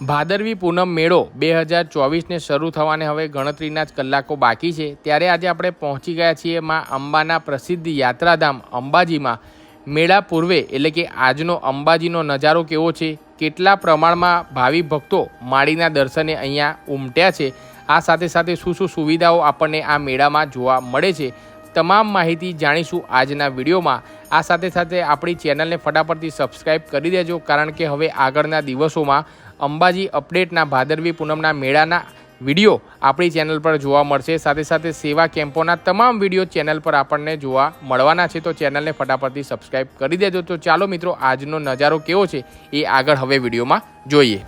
ભાદરવી પૂનમ મેળો બે હજાર ચોવીસને શરૂ થવાને હવે ગણતરીના જ કલાકો બાકી છે. ત્યારે આજે આપણે પહોંચી ગયા છીએ માં અંબાના પ્રસિદ્ધ યાત્રાધામ અંબાજીમાં. મેળા પૂર્વે એટલે કે આજનો અંબાજીનો નજારો કેવો છે? કેટલા પ્રમાણમાં ભાવિ ભક્તો માળીના દર્શને અહીંયા ઉમટ્યા છે? આ સાથે સાથે શું શું સુવિધાઓ આપણને આ મેળામાં જોવા મળે છે? તમામ માહિતી જાણીશું આજના વિડીયોમાં. આ સાથે સાથે આપણી ચેનલને ફટાફટથી સબસ્ક્રાઈબ કરી દેજો, કારણ કે હવે આગળના દિવસોમાં અંબાજી અપડેટના ભાદરવી પૂનમના મેળાના વીડિયો આપણી ચેનલ પર જોવા મળશે. સાથે સાથે સેવા કેમ્પોના તમામ વીડિયો ચેનલ પર આપણને જોવા મળવાના છે. તો ચેનલને ફટાફટથી સબસ્ક્રાઈબ કરી દેજો. તો ચાલો મિત્રો, આજનો નજારો કેવો છે એ આગળ હવે વિડીયોમાં જોઈએ.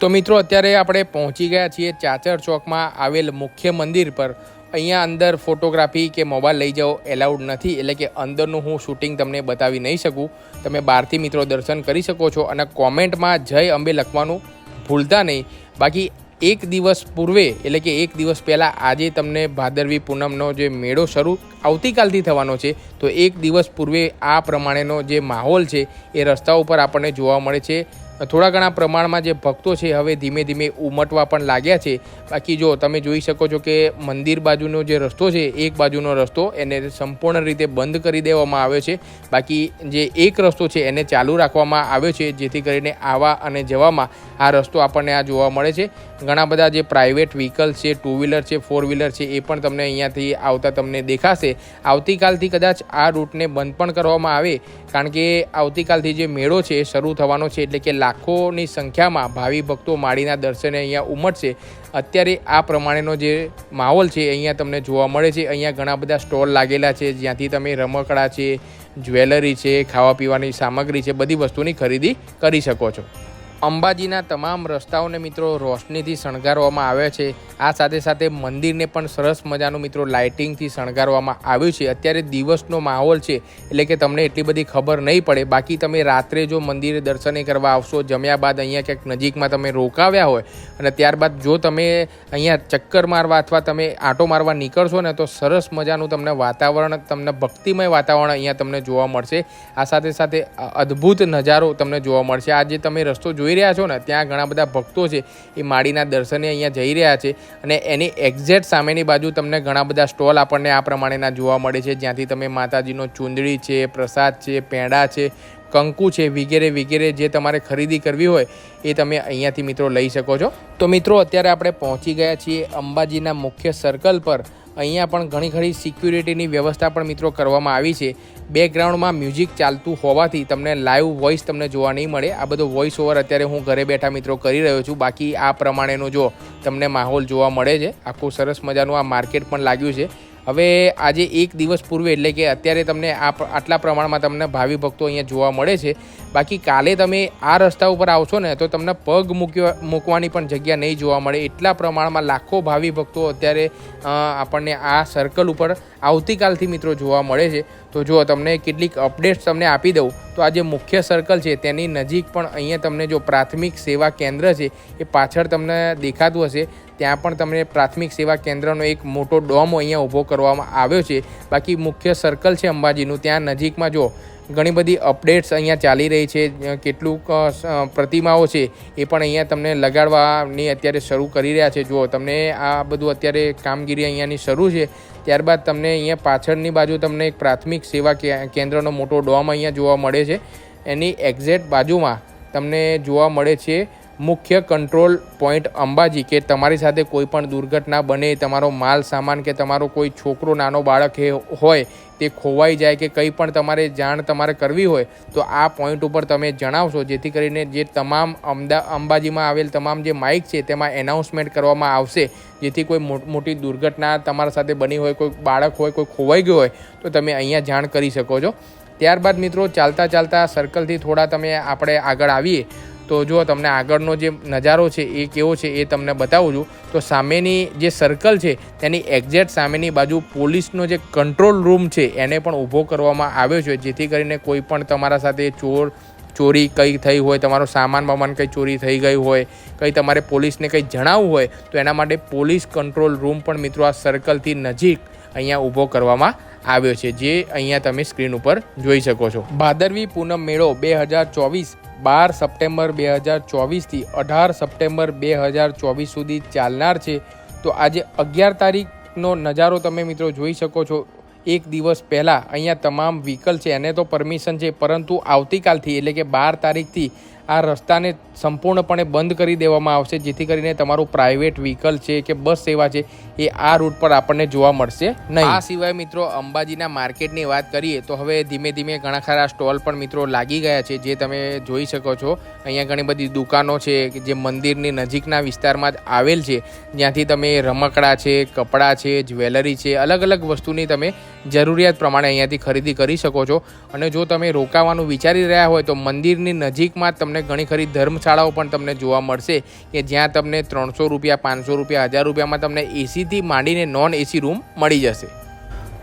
તો મિત્રો, અત્યારે આપણે પહોંચી ગયા છીએ ચાચર ચોકમાં આવેલ મુખ્ય મંદિર પર. અહીંયા અંદર ફોટોગ્રાફી કે મોબાઈલ લઈ જાઓ એલાઉડ નથી, એટલે કે અંદરનું હું શૂટિંગ તમને બતાવી નહીં શકું. તમે બહારથી મિત્રો દર્શન કરી શકો છો અને કોમેન્ટમાં જય અંબે લખવાનું ભૂલતા નહીં. બાકી એક દિવસ પૂર્વે, એટલે કે એક દિવસ પહેલાં આજે તમને ભાદરવી પૂનમનો જે મેળો શરૂ આવતીકાલથી થવાનો છે, તો એક દિવસ પૂર્વે આ પ્રમાણેનો જે માહોલ છે એ રસ્તા ઉપર આપણને જોવા મળે છે. થોડા ઘણા પ્રમાણમાં જે ભક્તો છે, હવે ધીમે ધીમે ઉમટવા પણ લાગ્યા છે. બાકી જો તમે જોઈ શકો છો કે મંદિર બાજુનો જે રસ્તો છે, એક બાજુનો રસ્તો એને સંપૂર્ણ રીતે બંધ કરી દેવામાં આવ્યો છે. બાકી જે એક રસ્તો છે, એને ચાલુ રાખવામાં આવ્યો છે, જેથી કરીને આવા અને જવામાં આ રસ્તો આપણને આ જોવા મળે છે. ઘણા બધા જે પ્રાઇવેટ વ્હીકલ્સ છે ટુ વ્હીલર છે ફોર વ્હીલર છે, એ પણ તમને અહીંયાથી આવતા તમને દેખાશે. આવતીકાલથી કદાચ આ રૂટને બંધ પણ કરવામાં આવે, કારણ કે આવતીકાલથી જે મેળો છે શરૂ થવાનો છે, એટલે કે લાખોની સંખ્યામાં ભાવિ ભક્તો માળીના દર્શને અહીંયા ઉમટશે. અત્યારે આ પ્રમાણેનો જે માહોલ છે, અહીંયા તમને જોવા મળે છે. અહીંયા ઘણા બધા સ્ટોલ લાગેલા છે, જ્યાંથી તમે રમકડા છે, જ્વેલરી છે ખાવા પીવાની સામગ્રી છે, બધી વસ્તુની ખરીદી કરી શકો છો. અંબાજીના તમામ રસ્તાઓને મિત્રો રોશનીથી શણગારવામાં આવ્યા છે. આ સાથે સાથે મંદિરને પણ સરસ મજાનું મિત્રો લાઇટિંગથી શણગારવામાં આવ્યું છે. અત્યારે દિવસનો માહોલ છે, એટલે કે તમને એટલી બધી ખબર નહીં પડે. બાકી તમે રાત્રે જો મંદિરે દર્શને કરવા આવશો, જમ્યા બાદ અહીંયા ક્યાંક નજીકમાં તમે રોકાવ્યા હોય, અને ત્યારબાદ જો તમે અહીંયા ચક્કર મારવા અથવા તમે આંટો મારવા નીકળશો ને, તો સરસ મજાનું તમને વાતાવરણ, તમને ભક્તિમય વાતાવરણ અહીંયા તમને જોવા મળશે. આ સાથે સાથે અદ્ભુત નજારો તમને જોવા મળશે. આજે તમે રસ્તો જોઈ રહ્યા છો ને, ત્યાં ઘણા બધા ભક્તો છે, એ માળીના દર્શને અહીંયા જઈ રહ્યા છે અને એની એક્ઝેક્ટ સામેની બાજુ તમને ઘણા બધા સ્ટોલ આપણને આ પ્રમાણેના જોવા મળે છે. જ્યાંથી તમે માતાજીનો ચૂંદડી છે, પ્રસાદ છે, પેંડા છે કંકુ છે, વગેરે વગેરે જે તમારે ખરીદી કરવી હોય, એ તમે અહીંયાથી મિત્રો લઈ શકો છો. તો મિત્રો, અત્યારે આપણે પહોંચી ગયા છીએ અંબાજીના મુખ્ય સર્કલ પર. અહીંયા પણ ઘણી ખરી સિક્યુરિટીની વ્યવસ્થા પણ મિત્રો કરવામાં આવી છે. બેકગ્રાઉન્ડમાં મ્યુઝિક ચાલતું હોવાથી તમને લાઈવ વોઇસ તમને જોવા નહીં મળે. આ બધો વોઇસ ઓવર અત્યારે હું ઘરે બેઠા મિત્રો કરી રહ્યો છું. બાકી આ પ્રમાણેનો જો તમને માહોલ જોવા મળે છે, આખું સરસ મજાનું આ માર્કેટ પણ લાગ્યું છે. હવે આજે એક દિવસ પૂર્વે એટલે કે અત્યારે તમને આ આટલા પ્રમાણમાં તમને ભાવિ ભક્તો અહીંયા જોવા મળે છે. બાકી કાલે તમે આ રસ્તા ઉપર આવશો ને તો તમને પગ મૂક્યો મૂકવાની પણ જગ્યા નહીં જોવા મળે. એટલા પ્રમાણમાં લાખો ભાવિ ભક્તો અત્યારે આપણને આ સર્કલ ઉપર આવતીકાલથી મિત્રો જોવા મળે છે. તો જો તમને કેટલીક અપડેટ્સ તમને આપી દઉં. તો આ જે મુખ્ય સર્કલ છે, તેની નજીક પણ અહીંયા તમને જો પ્રાથમિક સેવા કેન્દ્ર છે, એ પાછળ તમને દેખાતું હશે. ત્યાં પણ તમને પ્રાથમિક સેવા કેન્દ્રનો એક મોટો ડોમ અહીંયા ઊભો કરવામાં આવ્યો છે. બાકી મુખ્ય સર્કલ છે અંબાજીનું, ત્યાં નજીકમાં જો ઘણી બધી અપડેટ્સ અહીંયા ચાલી રહી છે કેટલુંક પ્રતિમાઓ છે એ પણ અહીંયા તમને લગાડવાની અત્યારે શરૂ કરી રહ્યા છે. જુઓ, તમને આ બધું અત્યારે કામગીરી અહીંયાની શરૂ છે. ત્યારબાદ તમને અહીંયા પાછળની બાજુ તમને એક પ્રાથમિક સેવા કેન્દ્રનો મોટો ડોમ અહીંયા જોવા મળે છે. એની એક્ઝેક્ટ બાજુમાં તમને જોવા મળે છે મુખ્ય કંટ્રોલ પોઈન્ટ અંબાજી કે તમારી સાથે કોઈ પણ દુર્ઘટના બને, તમારો માલ સામાન કે તમારો કોઈ છોકરો, નાનો બાળક હોય, તે ખોવાઈ જાય કે કંઈ પણ તમારે જાણ તમારે કરવી હોય, તો આ પોઈન્ટ ઉપર તમે જણાવશો. જેથી કરીને જે તમામ અમદા, અંબાજીમાં આવેલ તમામ જે માઇક છે, તેમાં એનાઉન્સમેન્ટ કરવામાં આવશે. જેથી કોઈ મોટી દુર્ઘટના તમારા સાથે બની હોય, કોઈ બાળક હોય, કોઈ ખોવાઈ ગયો હોય, તો તમે અહીંયા જાણ કરી શકો છો. ત્યારબાદ મિત્રો ચાલતા ચાલતા સર્કલથી થોડા તમે આપણે આગળ આવીએ. તો જો તમને આગળનો જે નજારો છે એ કેવો છે એ તમને બતાવું છું, તો સામેની જે સર્કલ છે તેની એક્ઝેક્ટ સામેની બાજુ પોલીસનો જે કંટ્રોલ રૂમ છે એને પણ ઊભો કરવામાં આવ્યો છે, જેથી કરીને કોઈ પણ તમારા સાથે ચોર, ચોરી કંઈ થઈ હોય, તમારો સામાન બામાન કંઈ ચોરી થઈ ગઈ હોય, કંઈ તમારે પોલીસને કંઈ જણાવવું હોય, તો એના માટે પોલીસ કંટ્રોલ રૂમ પણ મિત્રો આ સર્કલથી નજીક અહીંયા ઊભો કરવામાં આવ્યો છે, જે અહીંયા તમે સ્ક્રીન ઉપર જોઈ શકો છો. ભાદરવી પૂનમ મેળો બે હજાર ચોવીસ, બાર સપ્ટેમ્બર બે હજાર ચોવીસથી અઢાર સપ્ટેમ્બર બે હજાર ચોવીસ સુધી ચાલનાર છે. તો આજે અગિયાર તારીખનો નજારો તમે મિત્રો જોઈ શકો છો. એક દિવસ પહેલાં અહીંયા તમામ વ્હીકલ છે, એને તો પરમિશન છે, પરંતુ આવતીકાલથી એટલે કે બાર તારીખથી આ રસ્તાને સંપૂર્ણપણે બંધ કરી દેવામાં આવશે, જેથી કરીને તમારું પ્રાઇવેટ વ્હીકલ છે કે બસ સેવા છે, એ આ રૂટ પર આપણને જોવા મળશે નહીં. આ સિવાય મિત્રો, અંબાજીના માર્કેટની વાત કરીએ, તો હવે ધીમે ધીમે ઘણા ખરા સ્ટોલ પણ મિત્રો લાગી ગયા છે, જે તમે જોઈ શકો છો. અહીંયા ઘણી બધી દુકાનો છે કે જે મંદિરની નજીકના વિસ્તારમાં જ આવેલ છે. જ્યાંથી તમે રમકડા છે, કપડાં છે, જ્વેલરી છે અલગ અલગ વસ્તુની તમે જરૂરિયાત પ્રમાણે અહીંયાથી ખરીદી કરી શકો છો. અને જો તમે રોકાવાનું વિચારી રહ્યા હોય, તો મંદિરની નજીકમાં જ તમને ઘણી ખરી ધર્મશાળાઓ પણ તમને જોવા મળશે કે જ્યાં તમને ત્રણસો રૂપિયા, પાંચસો રૂપિયા, હજાર રૂપિયામાં તમને એસીથી માંડીને નોન એસી રૂમ મળી જશે.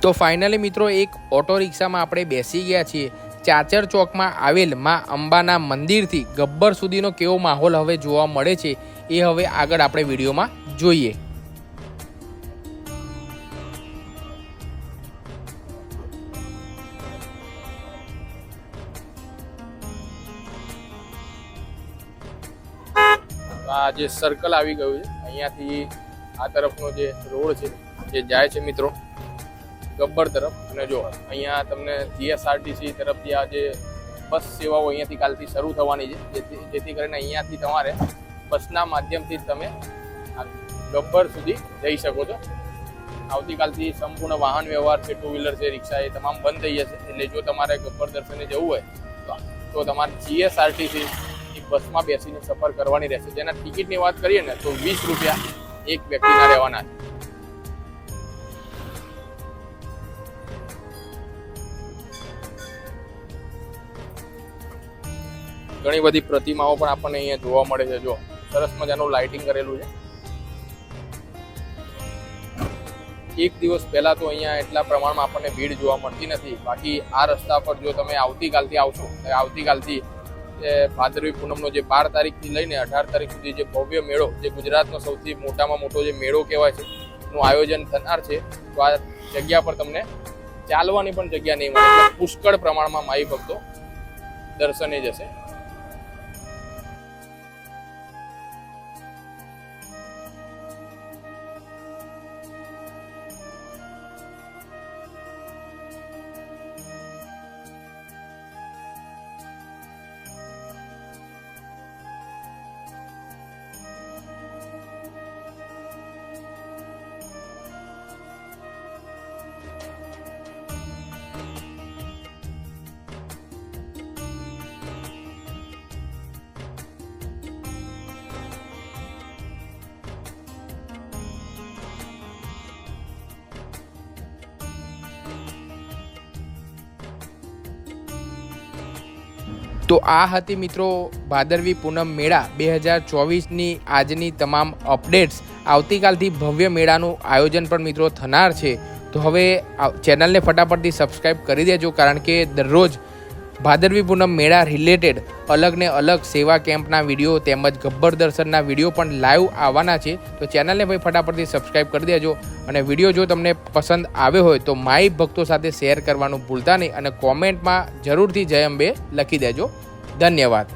તો ફાઇનલી મિત્રો એક ઓટો રિક્ષામાં આપણે બેસી ગયા છીએ. ચાચર ચોકમાં આવેલ મા અંબાના મંદિરથી ગબ્બર સુધીનો કેવો માહોલ હવે જોવા મળે છે એ હવે આગળ આપણે વિડીયોમાં જોઈએ. આ જે સર્કલ આવી ગયું છે, અહીંયાથી આ તરફનો જે રોડ છે, જે જાય છે મિત્રો, ગબ્બર તરફ. અને જો અહીંયા તમને જીએસઆરટીસી તરફથી આ જે બસ સેવાઓ અહીંયાથી કાલથી શરૂ થવાની છે, જેથી જેથી કરીને અહીંયાથી તમારે બસના માધ્યમથી તમે ગબ્બર સુધી જઈ શકો છો. આવતીકાલથી સંપૂર્ણ વાહન વ્યવહાર છે ટુ વ્હીલર છે, રિક્ષા એ તમામ બંધ થઈ જશે. એટલે જો તમારે ગબ્બર દર્શને જવું હોય, તો તમારે જીએસઆરટીસી બસમાં બેસીને સફર કરવાની રહેશે. જેના ટિકિટની વાત કરીએ ને, તો વીસ રૂપિયા એક વ્યક્તિના રહેવાના છે. ઘણી બધી પ્રતિમાઓ પણ આપણને અહીંયા જોવા મળે છે. જો, સરસ મજાનું લાઇટિંગ કરેલું છે. એક દિવસ પહેલાં તો અહીંયા એટલા પ્રમાણમાં આપણને ભીડ જોવા મળતી નથી. બાકી આ રસ્તા પર જો તમે આવતીકાલથી આવશો, તો આવતીકાલથી ભાદરવી પૂનમનો જે બાર તારીખથી લઈને અઢાર તારીખ સુધી જે ભવ્ય મેળો, જે ગુજરાતનો સૌથી મોટામાં મોટો જે મેળો કહેવાય છે, નું આયોજન થનાર છે, તો આ જગ્યા પર તમને ચાલવાની પણ જગ્યા નહીં મળે. પુષ્કળ પ્રમાણમાં માઈ ભક્તો દર્શને જશે. તો આ હતી મિત્રો ભાદરવી પૂનમ મેળા બે હજાર ચોવીસની આજની તમામ અપડેટ્સ. આવતીકાલથી ભવ્ય મેળાનું આયોજન પણ મિત્રો થનાર છે. તો હવે ચેનલને ફટાફટથી સબસ્ક્રાઈબ કરી દેજો, કારણ કે દરરોજ ભાદરવી પૂનમ મેળા રિલેટેડ અલગ ને અલગ સેવા કેમ્પના વીડિયો તેમજ ગબ્બર દર્શનના વીડિયો પણ લાઈવ આવવાના છે. તો ચેનલને ભાઈ ફટાફટથી સબસ્ક્રાઈબ કરી દેજો અને વીડિયો જો તમને પસંદ આવ્યો હોય તો માઈ ભક્તો સાથે શેર કરવાનું ભૂલતા નહીં અને કોમેન્ટમાં જરૂરથી જય અંબે લખી દેજો. ધન્યવાદ.